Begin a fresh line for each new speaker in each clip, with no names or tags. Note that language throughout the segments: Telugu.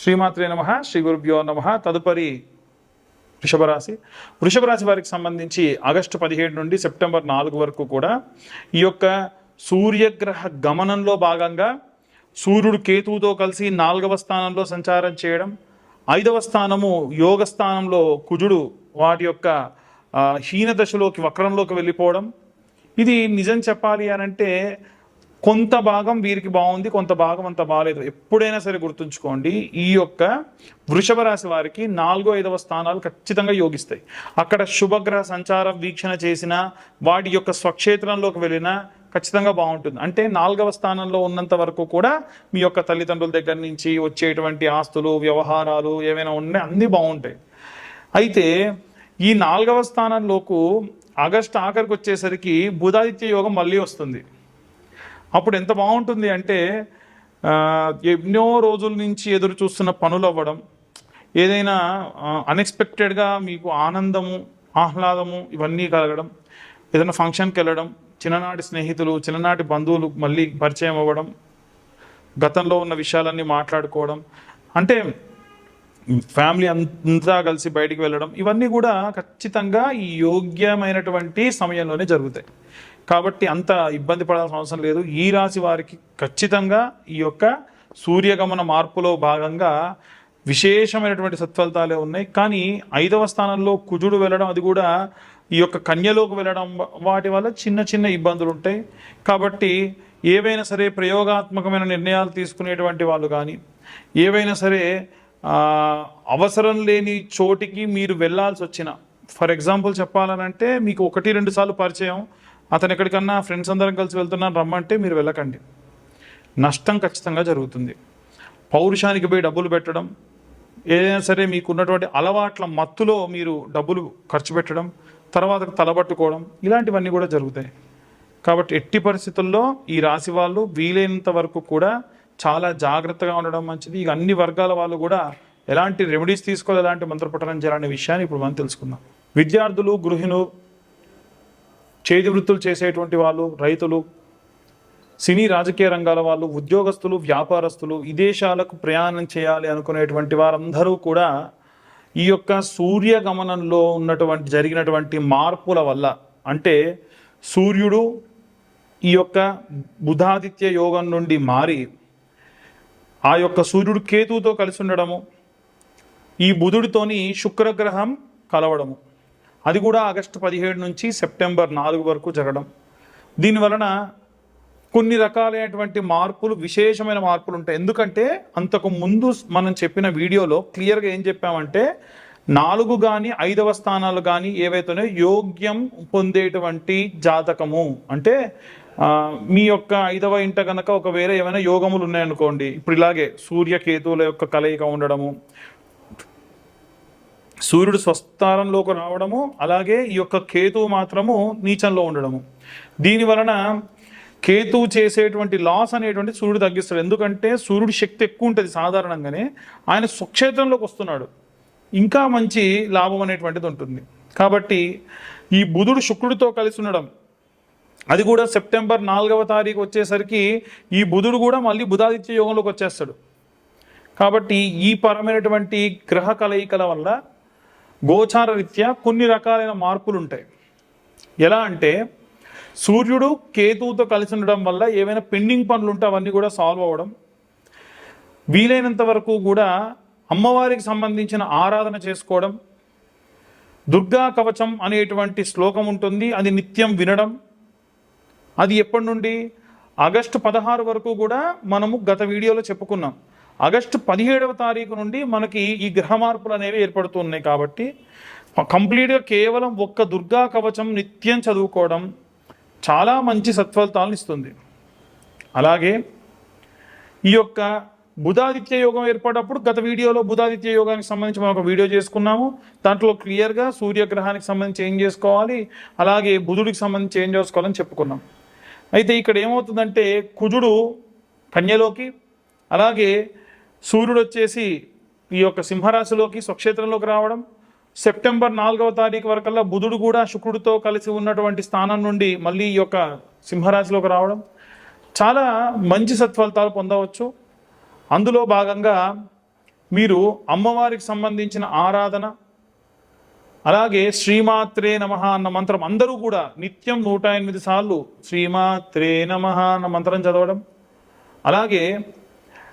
శ్రీమాత్రే నమ శ్రీ గురుభ్యో నమ. తదుపరి వృషభ రాశి వృషభ రాశి వారికి సంబంధించి ఆగస్టు పదిహేడు నుండి సెప్టెంబర్ నాలుగు వరకు కూడా ఈ యొక్క సూర్యగ్రహ గమనంలో భాగంగా సూర్యుడు కేతువుతో కలిసి నాలుగవ స్థానంలో సంచారం చేయడం ఐదవ స్థానము యోగ స్థానంలో కుజుడు వాటి యొక్క హీన దశలోకి వక్రంలోకి వెళ్ళిపోవడం. ఇది నిజం చెప్పాలి అని అంటే కొంత భాగం వీరికి బాగుంది కొంత భాగం అంత బాగాలేదు ఎప్పుడైనా సరే గుర్తుంచుకోండి ఈ యొక్క వృషభ రాశి వారికి నాలుగో ఐదవ స్థానాలు ఖచ్చితంగా యోగిస్తాయి. అక్కడ శుభగ్రహ సంచారం వీక్షణ చేసిన వాటి యొక్క స్వక్షేత్రంలోకి వెళ్ళినా ఖచ్చితంగా బాగుంటుంది. అంటే నాలుగవ స్థానంలో ఉన్నంత వరకు కూడా మీ యొక్క తల్లిదండ్రుల దగ్గర నుంచి వచ్చేటువంటి ఆస్తులు వ్యవహారాలు ఏమైనా ఉన్నాయి అన్నీ బాగుంటాయి. అయితే ఈ నాలుగవ స్థానంలోకు ఆగస్టు ఆఖరికి వచ్చేసరికి బుధాదిత్య యోగం మళ్ళీ వస్తుంది. అప్పుడు ఎంత బాగుంటుంది అంటే ఎన్నో రోజుల నుంచి ఎదురు చూస్తున్న పనులు అవ్వడం ఏదైనా అన్ఎక్స్పెక్టెడ్గా మీకు ఆనందము ఆహ్లాదము ఇవన్నీ కలగడం ఏదైనా ఫంక్షన్కి వెళ్ళడం చిన్ననాటి స్నేహితులు చిన్ననాటి బంధువులు మళ్ళీ పరిచయం అవ్వడం గతంలో ఉన్న విషయాలన్నీ మాట్లాడుకోవడం అంటే ఫ్యామిలీ అంతా కలిసి బయటికి వెళ్ళడం ఇవన్నీ కూడా ఖచ్చితంగా ఈ యోగ్యమైనటువంటి సమయంలోనే జరుగుతాయి. కాబట్టి అంత ఇబ్బంది పడాల్సిన అవసరం లేదు. ఈ రాశి వారికి ఖచ్చితంగా ఈ యొక్క సూర్యగమన మార్పులో భాగంగా విశేషమైనటువంటి సత్ఫలితాలే ఉన్నాయి. కానీ ఐదవ స్థానంలో కుజుడు వెళ్ళడం అది కూడా ఈ యొక్క కన్యలోకి వెళ్ళడం వాటి వల్ల చిన్న చిన్న ఇబ్బందులు ఉంటాయి. కాబట్టి ఏవైనా సరే ప్రయోగాత్మకమైన నిర్ణయాలు తీసుకునేటువంటి వాళ్ళు కానీ ఏవైనా సరే అవసరం లేని చోటికి మీరు వెళ్ళాల్సి వచ్చిన ఫర్ ఎగ్జాంపుల్ చెప్పాలనంటే మీకు ఒకటి రెండు సార్లు పరిచయం అతను ఎక్కడికన్నా ఫ్రెండ్స్ అందరం కలిసి వెళ్తున్నాను రమ్మంటే మీరు వెళ్ళకండి. నష్టం ఖచ్చితంగా జరుగుతుంది. పౌరుషానికి పోయి డబ్బులు పెట్టడం ఏదైనా సరే మీకున్నటువంటి అలవాట్ల మత్తులో మీరు డబ్బులు ఖర్చు పెట్టడం తర్వాత తలబట్టుకోవడం ఇలాంటివన్నీ కూడా జరుగుతాయి. కాబట్టి ఎట్టి పరిస్థితుల్లో ఈ రాశి వాళ్ళు వీలైనంత వరకు కూడా చాలా జాగ్రత్తగా ఉండడం మంచిది. ఇక అన్ని వర్గాల వాళ్ళు కూడా ఎలాంటి రెమెడీస్ తీసుకోవాలి ఎలాంటి మంత్రపఠనం చేయాలనే విషయాన్ని ఇప్పుడు మనం తెలుసుకుందాం. విద్యార్థులు గృహిణులు చేతి వృత్తులు చేసేటువంటి వాళ్ళు రైతులు సినీ రాజకీయ రంగాల వాళ్ళు ఉద్యోగస్తులు వ్యాపారస్తులు విదేశాలకు ప్రయాణం చేయాలి అనుకునేటువంటి వారందరూ కూడా ఈ యొక్క సూర్య గమనంలో ఉన్నటువంటి జరిగినటువంటి మార్పుల వల్ల అంటే సూర్యుడు ఈ యొక్క బుధాదిత్య యోగం నుండి మారి ఆ యొక్క సూర్యుడు కేతువుతో కలిసి ఉండడము ఈ బుధుడితోని శుక్రగ్రహం కలవడము. అది కూడా ఆగస్టు పదిహేడు నుంచి సెప్టెంబర్ నాలుగు వరకు జరగడం. దీని వలన కొన్ని రకాలైనటువంటి మార్పులు విశేషమైన మార్పులు ఉంటాయి. ఎందుకంటే అంతకు ముందు మనం చెప్పిన వీడియోలో క్లియర్గా ఏం చెప్పామంటే నాలుగు కానీ ఐదవ స్థానాలు కానీ ఏవైతేనో యోగ్యం పొందేటువంటి జాతకము. అంటే మీ యొక్క ఐదవ ఇంట కనుక ఒక వేరే ఏమైనా యోగములు ఉన్నాయనుకోండి ఇప్పుడు ఇలాగే సూర్యకేతువుల యొక్క కలయిక ఉండడము సూర్యుడు స్వస్థానంలోకి రావడము అలాగే ఈ యొక్క కేతువు మాత్రము నీచంలో ఉండడము. దీని వలన కేతువు చేసేటువంటి లాస్ అనేటువంటి సూర్యుడు తగ్గిస్తాడు. ఎందుకంటే సూర్యుడి శక్తి ఎక్కువ ఉంటుంది సాధారణంగానే. ఆయన స్వక్షేత్రంలోకి వస్తున్నాడు. ఇంకా మంచి లాభం అనేటువంటిది ఉంటుంది. కాబట్టి ఈ బుధుడు శుక్రుడితో కలిసి ఉండడం అది కూడా సెప్టెంబర్ నాలుగవ తారీఖు వచ్చేసరికి ఈ బుధుడు కూడా మళ్ళీ బుధాదిత్య యోగంలోకి వచ్చేస్తాడు. కాబట్టి ఈ పరమైనటువంటి గ్రహ కలయికల వల్ల గోచార రీత్యా కొన్ని రకాలైన మార్పులు ఉంటాయి ఎలా అంటే సూర్యుడు కేతువుతో కలిసి ఉండడం వల్ల ఏమైనా పెండింగ్ పనులు ఉంటే అవన్నీ కూడా సాల్వ్ అవ్వడం. వీలైనంత వరకు కూడా అమ్మవారికి సంబంధించిన ఆరాధన చేసుకోవడం. దుర్గా కవచం అనేటువంటి శ్లోకం ఉంటుంది అది నిత్యం వినడం. అది ఎప్పటి నుండి? ఆగస్టు పదహారు వరకు కూడా మనము గత వీడియోలో చెప్పుకున్నాం. ఆగస్టు పదిహేడవ తారీఖు నుండి మనకి ఈ గ్రహ మార్పులు అనేవి ఏర్పడుతున్నాయి కాబట్టి కంప్లీట్గా కేవలం ఒక్క దుర్గా కవచం నిత్యం చదువుకోవడం చాలా మంచి సత్ఫలితాలను ఇస్తుంది. అలాగే ఈ యొక్క బుధాదిత్య యోగం ఏర్పడినప్పుడు గత వీడియోలో బుధాదిత్య యోగానికి సంబంధించి మనం ఒక వీడియో చేసుకున్నాము. దాంట్లో క్లియర్గా సూర్యగ్రహానికి సంబంధించి ఏం చేసుకోవాలి? అలాగే బుధుడికి సంబంధించి ఏం చేసుకోవాలని చెప్పుకున్నాం. అయితే ఇక్కడ ఏమవుతుందంటే కుజుడు కన్యలోకి అలాగే సూర్యుడు వచ్చేసి ఈ యొక్క సింహరాశిలోకి స్వక్షేత్రంలోకి రావడం సెప్టెంబర్ నాలుగవ తారీఖు వరకల్లా బుధుడు కూడా శుక్రుడితో కలిసి ఉన్నటువంటి స్థానం నుండి మళ్ళీ ఈ యొక్క సింహరాశిలోకి రావడం. చాలా మంచి సత్ఫలితాలు పొందవచ్చు. అందులో భాగంగా మీరు అమ్మవారికి సంబంధించిన ఆరాధన అలాగే శ్రీమాత్రే నమ అన్న మంత్రం అందరూ కూడా నిత్యం నూట ఎనిమిది సార్లు శ్రీమాత్రే నమ అన్న మంత్రం చదవడం అలాగే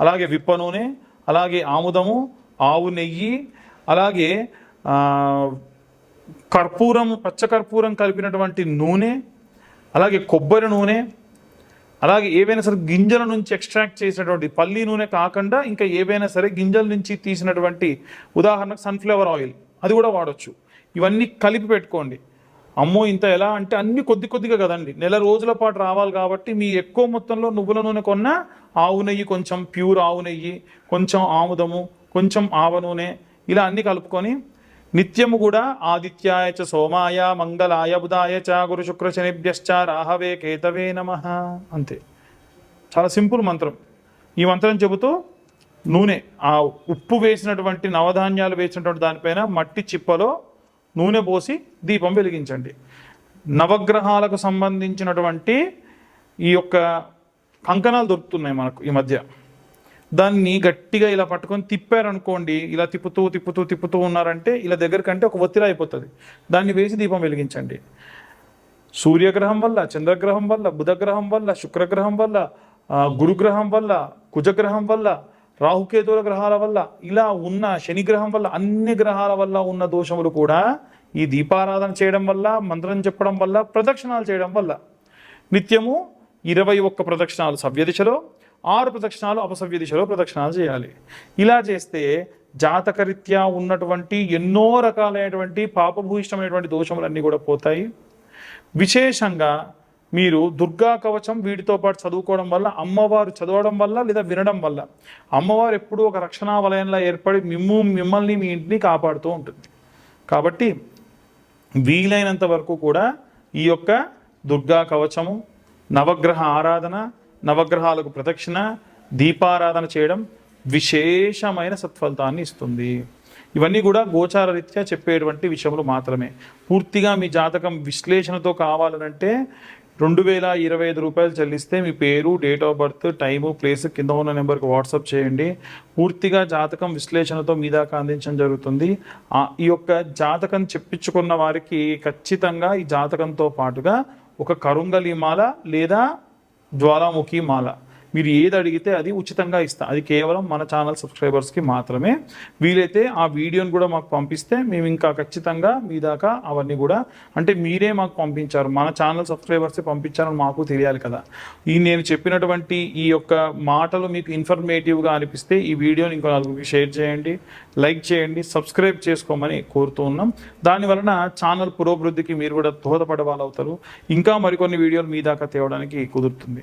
అలాగే విప్ప నూనె అలాగే ఆముదము ఆవు నెయ్యి అలాగే కర్పూరం పచ్చ కర్పూరం కలిపినటువంటి నూనె అలాగే కొబ్బరి నూనె అలాగే ఏవైనా సరే గింజల నుంచి ఎక్స్ట్రాక్ట్ చేసినటువంటి పల్లి నూనె కాకుండా ఇంకా ఏవైనా సరే గింజల నుంచి తీసినటువంటి ఉదాహరణకు సన్ఫ్లవర్ ఆయిల్ అది కూడా వాడచ్చు. ఇవన్నీ కలిపి పెట్టుకోండి. అమ్మో ఇంత ఎలా? అంటే అన్ని కొద్ది కొద్దిగా కదండి. నెల రోజుల పాటు రావాలి కాబట్టి మీ ఎక్కువ మొత్తంలో నువ్వుల నూనె కొన్న ఆవు నెయ్యి కొంచెం ప్యూర్ ఆవు నెయ్యి కొంచెం ఆముదము కొంచెం ఆవ నూనె ఇలా అన్ని కలుపుకొని నిత్యము కూడా ఆదిత్యాయ చ సోమాయ మంగళాయ బుధాయ చ గురు శుక్ర శనిభ్యశ్చ రాహవే కేతవే నమ. అంతే. చాలా సింపుల్ మంత్రం. ఈ మంత్రం చెబుతూ నూనె ఆ ఉప్పు వేసినటువంటి నవధాన్యాలు వేసినటువంటి దానిపైన మట్టి చిప్పలో నూనె పోసి దీపం వెలిగించండి. నవగ్రహాలకు సంబంధించినటువంటి ఈ యొక్క కంకణాలు దొరుకుతున్నాయి మనకు ఈ మధ్య. దాన్ని గట్టిగా ఇలా పట్టుకొని తిప్పారనుకోండి ఇలా తిప్పుతూ తిప్పుతూ తిప్పుతూ ఉన్నారంటే ఇలా దగ్గరకంటే ఒక ఒత్తిడి అయిపోతుంది. దాన్ని వేసి దీపం వెలిగించండి. సూర్యగ్రహం వల్ల చంద్రగ్రహం వల్ల బుధగ్రహం వల్ల శుక్రగ్రహం వల్ల గురుగ్రహం వల్ల కుజగ్రహం వల్ల రాహుకేతుల గ్రహాల వల్ల ఇలా ఉన్న శని గ్రహం వల్ల అన్ని గ్రహాల వల్ల ఉన్న దోషములు కూడా ఈ దీపారాధన చేయడం వల్ల మంత్రం చెప్పడం వల్ల ప్రదక్షిణాలు చేయడం వల్ల. నిత్యము ఇరవై ఒక్క ప్రదక్షిణాలు సవ్య దిశలో ఆరు ప్రదక్షిణాలు అపసవ్య దిశలో ప్రదక్షిణాలు చేయాలి. ఇలా చేస్తే జాతకరీత్యా ఉన్నటువంటి ఎన్నో రకాలైనటువంటి పాపభూయిష్టమైనటువంటి దోషములన్నీ కూడా పోతాయి. విశేషంగా మీరు దుర్గా కవచం వీటితో పాటు చదువుకోవడం వల్ల అమ్మవారు చదవడం వల్ల లేదా వినడం వల్ల అమ్మవారు ఎప్పుడూ ఒక రక్షణా వలయంలో ఏర్పడి మిమ్ము మిమ్మల్ని మీ ఇంటిని కాపాడుతూ ఉంటుంది. కాబట్టి వీలైనంత వరకు కూడా ఈ యొక్క దుర్గా కవచము నవగ్రహ ఆరాధన నవగ్రహాలకు ప్రదక్షిణ దీపారాధన చేయడం విశేషమైన సత్ఫలితాన్ని ఇస్తుంది. ఇవన్నీ కూడా గోచార రీత్యా చెప్పేటువంటి విషయములు మాత్రమే. పూర్తిగా మీ జాతకం విశ్లేషణతో కావాలనంటే రెండు వేల ఇరవై ఐదు రూపాయలు చెల్లిస్తే మీ పేరు date of birth time place కింద ఉన్న నెంబర్కి వాట్సాప్ చేయండి. పూర్తిగా జాతకం విశ్లేషణతో మీ దాకా అందించడం జరుగుతుంది. ఈ యొక్క జాతకం చెప్పించుకున్న వారికి ఖచ్చితంగా ఈ జాతకంతో పాటుగా ఒక కరుంగలి మాల లేదా జ్వాలాముఖి మాల. మీరు ఏది అడిగితే అది ఉచితంగా ఇస్తాం. అది కేవలం మన ఛానల్ సబ్స్క్రైబర్స్కి మాత్రమే. వీలైతే ఆ వీడియోని కూడా మాకు పంపిస్తే మేము ఇంకా ఖచ్చితంగా మీ దాకా అవన్నీ కూడా అంటే మీరే మాకు పంపించారు. మన ఛానల్ సబ్స్క్రైబర్సే పంపించారని మాకు తెలియాలి కదా. ఈ నేను చెప్పినటువంటి ఈ యొక్క మాటలు మీకు ఇన్ఫర్మేటివ్గా అనిపిస్తే ఈ వీడియోని ఇంకో నలుగురికి షేర్ చేయండి లైక్ చేయండి సబ్స్క్రైబ్ చేసుకోమని కోరుతూ ఉన్నాం. దాని వలన ఛానల్ పురోభివృద్ధికి మీరు కూడా దోహదపడే వాళ్ళు అవుతారు ఇంకా మరికొన్ని వీడియోలు మీ దాకా తేవడానికి కుదురుతుంది.